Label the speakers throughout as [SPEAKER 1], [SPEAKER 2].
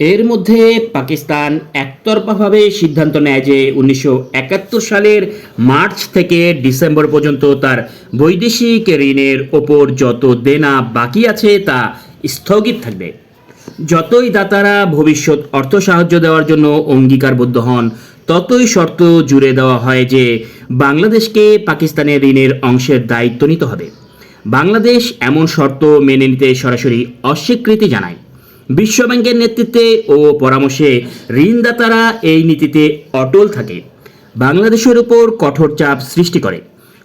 [SPEAKER 1] এর মধ্যে পাকিস্তান একতরফাভাবে সিদ্ধান্ত নেয় যে উনিশশো একাত্তর সালের মার্চ থেকে ডিসেম্বর পর্যন্ত তার বৈদেশিক ঋণের ওপর যত দেনা বাকি আছে তা স্থগিত থাকবে। যতই দাতারা ভবিষ্যৎ অর্থ সাহায্য দেওয়ার জন্য অঙ্গীকারবদ্ধ হন, ততই শর্ত জুড়ে দেওয়া হয় যে বাংলাদেশকে পাকিস্তানের ঋণের অংশের দায়িত্ব নিতে হবে। বাংলাদেশ এমন শর্ত মেনে নিতে সরাসরি অস্বীকৃতি জানায়। বিশ্বব্যাংকের নেতৃত্বে ও পরামর্শে ঋণদাতারা এই নীতিতে অটল থাকে। বাংলাদেশের উপর কঠোর চাপ সৃষ্টি করে।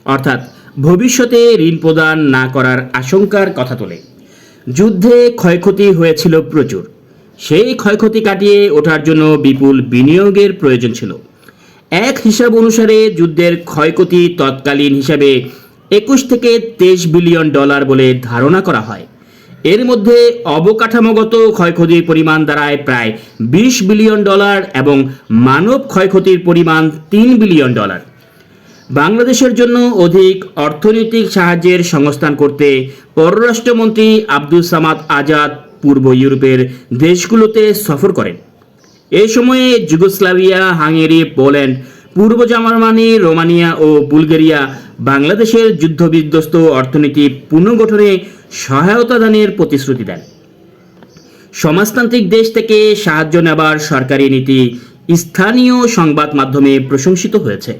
[SPEAKER 1] অর্থাৎ ভবিষ্যতে ঋণ প্রদান না করার আশঙ্কার কথা তোলে। যুদ্ধে ক্ষয়ক্ষতি হয়েছিল প্রচুর। সেই ক্ষয়ক্ষতি কাটিয়ে ওঠার জন্য বিপুল বিনিয়োগের প্রয়োজন ছিল। এক হিসাব অনুসারে যুদ্ধের ক্ষয়ক্ষতি তৎকালীন হিসাবে একুশ থেকে তেইশ বিলিয়ন ডলার বলে ধারণা করা হয়। এর মধ্যে অবকাঠামোগত ক্ষয়ক্ষতির পরিমাণ দাঁড়ায় প্রায় বিশ বিলিয়ন ডলার এবং মানব ক্ষয়ক্ষতির পরিমাণ তিন বিলিয়ন ডলার। বাংলাদেশের জন্য অধিক অর্থনৈতিক সাহায্যের সংস্থান করতে পররাষ্ট্রমন্ত্রী আব্দুল সামাদ আজাদ পূর্ব ইউরোপের দেশগুলোতে সফর করেন। এ সময়ে যুগোস্লাভিয়া, হাঙ্গেরি, পোল্যান্ড পূর্ব জার্মানি, রোমানিয়া ও বুলগেরিয়া বাংলাদেশের যুদ্ধবিধ্বস্ত অর্থনীতি পুনর্গঠনে সহায়তা দানের প্রতিশ্রুতি দেন। সমাজতান্ত্রিক দেশ থেকে সাহায্য নেবার সরকারি নীতি স্থানীয় সংবাদ মাধ্যমে প্রশংসিত হয়েছে।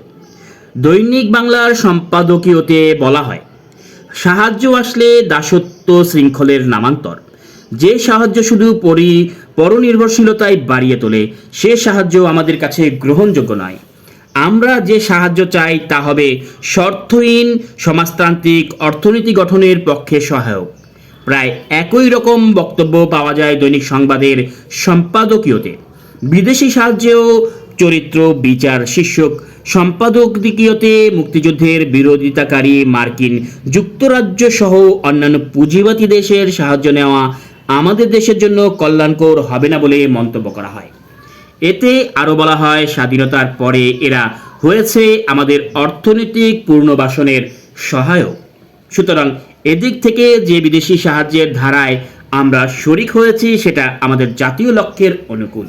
[SPEAKER 1] দৈনিক বাংলার সম্পাদকীয়তে বলা হয়, সাহায্য আসলে দাসত্ব শৃঙ্খলের নামান্তর। যে সাহায্য শুধু পরি, পরনির্ভরশীলতায় বাড়িয়ে তোলে, সে সাহায্য আমাদের কাছে গ্রহণযোগ্য নয়। আমরা যে সাহায্য চাই তা হবে শর্তহীন সমাজতান্ত্রিক অর্থনীতি গঠনের পক্ষে সহায়ক। প্রায় একই রকম বক্তব্য পাওয়া যায় দৈনিক সংবাদের সম্পাদকীয়তে। বিদেশি সাহায্যেও চরিত্র, বিচার, শীর্ষক, সম্পাদক দিকীয়তে মুক্তিযুদ্ধের বিরোধিতাকারী মার্কিন যুক্তরাজ্য সহ অন্যান্য পুঁজিবাদী দেশের সাহায্য নেওয়া আমাদের দেশের জন্য কল্যাণকর হবে না বলে মন্তব্য করা হয়। এতে আরও বলা হয়, স্বাধীনতার পরে এরা হয়েছে আমাদের অর্থনৈতিক পুনর্বাসনের সহায়ক। সুতরাং এদিক থেকে যে বিদেশি সাহায্যের ধারায় আমরা শরিক হয়েছি, সেটা আমাদের জাতীয় লক্ষ্যের অনুকূল।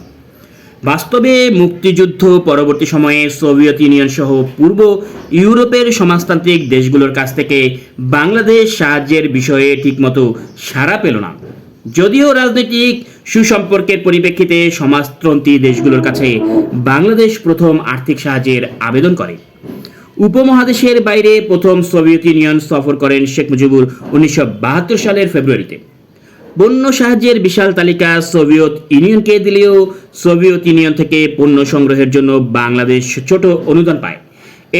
[SPEAKER 1] বাস্তবে মুক্তিযুদ্ধ পরবর্তী সময়ে সোভিয়েত ইউনিয়ন সহ পূর্ব ইউরোপের সমাজতান্ত্রিক দেশগুলোর কাছ থেকে বাংলাদেশ সাহায্যের বিষয়ে ঠিকমতো সাড়া পেল না। যদিও রাজনৈতিক সুসম্পর্কের পরিপ্রেক্ষিতে সমাজতন্ত্রী দেশগুলোর কাছে বাংলাদেশ প্রথম আর্থিক সাহায্যের আবেদন করে। উপমহাদেশের বাইরে প্রথম সোভিয়েত ইউনিয়ন সফর করেন শেখ মুজিবুর উনিশশো বাহাত্তর সালের ফেব্রুয়ারিতে। পণ্য সাহায্যের বিশাল তালিকা সোভিয়েত ইউনিয়নকে দিলেও সোভিয়েত ইউনিয়ন থেকে পণ্য সংগ্রহের জন্য বাংলাদেশ ছোট অনুদান পায়।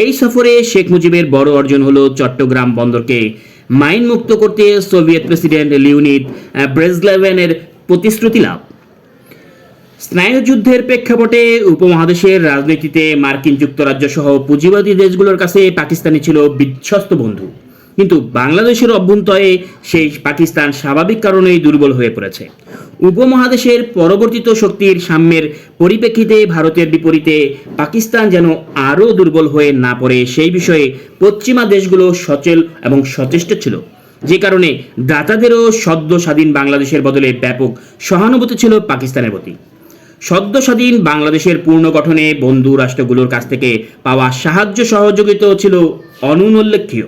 [SPEAKER 1] এই সফরে শেখ মুজিবের বড় অর্জন হলো চট্টগ্রাম বন্দরকে মাইন মুক্ত করতে সোভিয়েত প্রেসিডেন্ট লিওনিদ ব্রেজলেভেনের প্রতিশ্রুতি লাভ। স্নায়ুযুদ্ধের প্রেক্ষাপটে উপমহাদেশের রাজনীতিতে মার্কিন যুক্তরাজ্য সহ পুঁজিবাদী দেশগুলোর কাছে পাকিস্তানি ছিল বিশ্বস্ত বন্ধু। কিন্তু বাংলাদেশের অভ্যন্তরে সেই পাকিস্তান স্বাভাবিক কারণেই দুর্বল হয়ে পড়েছে। উপমহাদেশের পরবর্তীত শক্তির সাম্যের পরিপ্রেক্ষিতে ভারতের বিপরীতে পাকিস্তান যেন আরও দুর্বল হয়ে না পড়ে সেই বিষয়ে পশ্চিমা দেশগুলো সচেল এবং সচেষ্ট ছিল। যে কারণে দাতাদেরও সদ্য স্বাধীন বাংলাদেশের বদলে ব্যাপক সহানুভূতি ছিল পাকিস্তানের প্রতি। সদ্য স্বাধীন বাংলাদেশের পুনর্গঠনে বন্ধু রাষ্ট্রগুলোর কাছ থেকে পাওয়া সাহায্য সহযোগিতাও ছিল অনুল্লেখ্য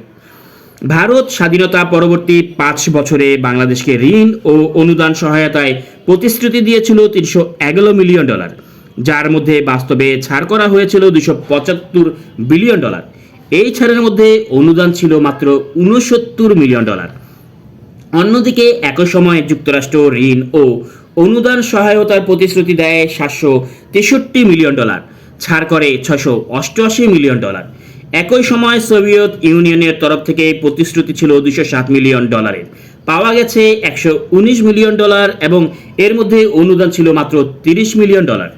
[SPEAKER 1] ভারত স্বাধীনতা পরবর্তী পাঁচ বছরে বাংলাদেশকে ঋণ ও অনুদান সহায়তায় প্রতিশ্রুতি দিয়েছিল তিনশো এগারো মিলিয়ন ডলার, যার মধ্যে বাস্তবে ছাড় করা হয়েছিল দুশো পঁচাত্তর বিলিয়ন ডলার। এই ছাড়ের মধ্যে অনুদান ছিল মাত্র উনসত্তর মিলিয়ন ডলার। অন্যদিকে একই সময়ে যুক্তরাষ্ট্র ঋণ ও অনুদান সহায়তার প্রতিশ্রুতি দেয় সাতশো তেষট্টি মিলিয়ন ডলার, ছাড় করে ছশো অষ্টআশি মিলিয়ন ডলার। একই সময় সোভিয়েত ইউনিয়নের তরফ থেকে প্রতিশ্রুতি ছিল দুশো সাত মিলিয়ন ডলারের। পাওয়া গেছে একশো উনিশ মিলিয়ন ডলার এবং এর মধ্যে অনুদান ছিল মাত্র তিরিশ মিলিয়ন ডলার।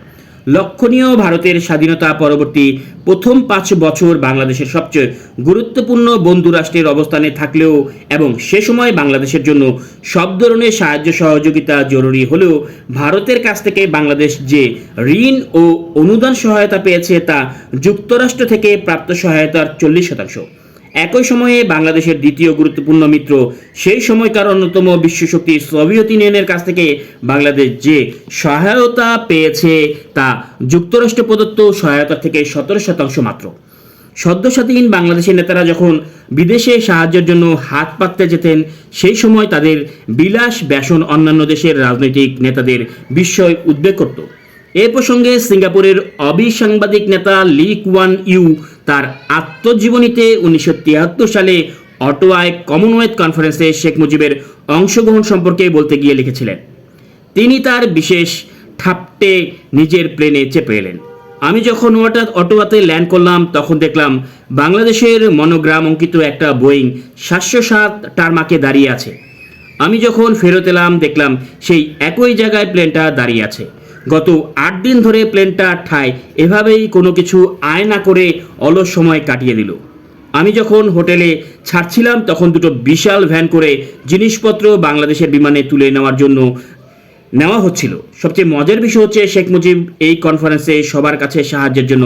[SPEAKER 1] লক্ষণীয় ভারতের স্বাধীনতা পরবর্তী প্রথম পাঁচ বছর বাংলাদেশের সবচেয়ে গুরুত্বপূর্ণ বন্ধু রাষ্ট্রের অবস্থানে থাকলেও এবং সে সময় বাংলাদেশের জন্য সব ধরনের সাহায্য সহযোগিতা জরুরি হলেও ভারতের কাছ থেকে বাংলাদেশ যে ঋণ ও অনুদান সহায়তা পেয়েছে তা যুক্তরাষ্ট্র থেকে প্রাপ্ত সহায়তার চল্লিশ শতাংশ। একই সময়ে বাংলাদেশের দ্বিতীয় গুরুত্বপূর্ণ মিত্র, সেই সময়কার অন্যতম বিশ্বশক্তি সোভিয়েত ইউনিয়নের কাছ থেকে বাংলাদেশ যে সহায়তা পেয়েছে তা যুক্তরাষ্ট্র প্রদত্ত সহায়তা থেকে সতেরো শতাংশ মাত্র। সদ্যস্বাধীন বাংলাদেশের নেতারা যখন বিদেশে সাহায্যের জন্য হাত পাততে যেতেন, সেই সময় তাদের বিলাস ব্যাসন অন্যান্য দেশের রাজনৈতিক নেতাদের বিস্ময় উদ্বেগ করত। এ প্রসঙ্গে সিঙ্গাপুরের অবিসাংবাদিক নেতা লি কুয়ান ইউ তার আত্মজীবনীতে উনিশশো তিয়াত্তর সালে অটোয়ায় কমনওয়েলথ কনফারেন্সে শেখ মুজিবের অংশগ্রহণ সম্পর্কে বলতে গিয়ে লিখেছিলেন, তিনি তার বিশেষ ঠাপটে নিজের প্লেনে চেপে এলেন। আমি যখন ওয়াটা অটোয়াতে ল্যান্ড করলাম, তখন দেখলাম বাংলাদেশের মনোগ্রাম অঙ্কিত একটা বোয়িং সাতশো সাত টারমাকে দাঁড়িয়ে আছে। আমি যখন ফেরত এলাম, দেখলাম সেই একই জায়গায় প্লেনটা দাঁড়িয়ে আছে। গত আট দিন ধরে প্লেনটা ঠায়। এভাবেই কোনো কিছু আয় না করে অলস সময় কাটিয়ে দিল। আমি যখন হোটেলে ছাড়ছিলাম, তখন দুটো বিশাল ভ্যান করে জিনিসপত্র বাংলাদেশের বিমানে তুলে নেওয়ার জন্য নেওয়া হচ্ছিল। সবচেয়ে মজার বিষয় হচ্ছে, শেখ মুজিব এই কনফারেন্সে সবার কাছে সাহায্যের জন্য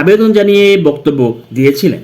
[SPEAKER 1] আবেদন জানিয়ে বক্তব্য দিয়েছিলেন।